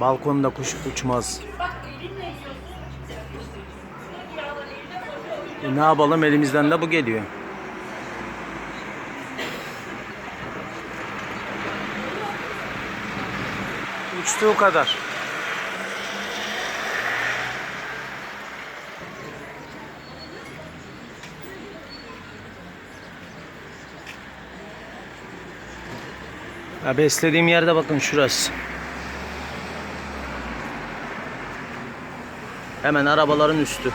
Balkonda kuş uçmaz. E ne yapalım elimizden de bu geliyor. Uçtuğu kadar. Ya beslediğim yerde bakın şurası. Hemen arabaların üstü.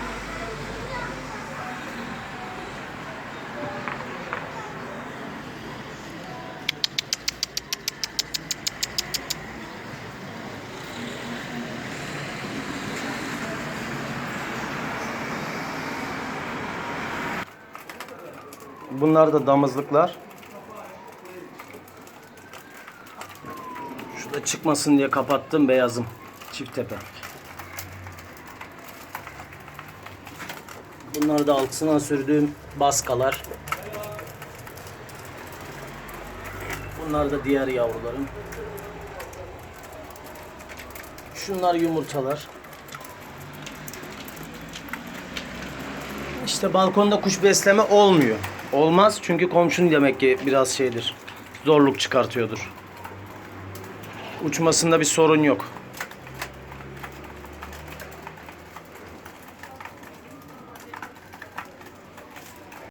Bunlar da damızlıklar. Şurada çıkmasın diye kapattım beyazım. Çift tepe. Bunlar da altına sürdüğüm baskalar. Bunlar da diğer yavrularım. Şunlar yumurtalar. İşte balkonda kuş besleme olmuyor. Olmaz çünkü komşun demek ki biraz şeydir. Zorluk çıkartıyordur. Uçmasında bir sorun yok.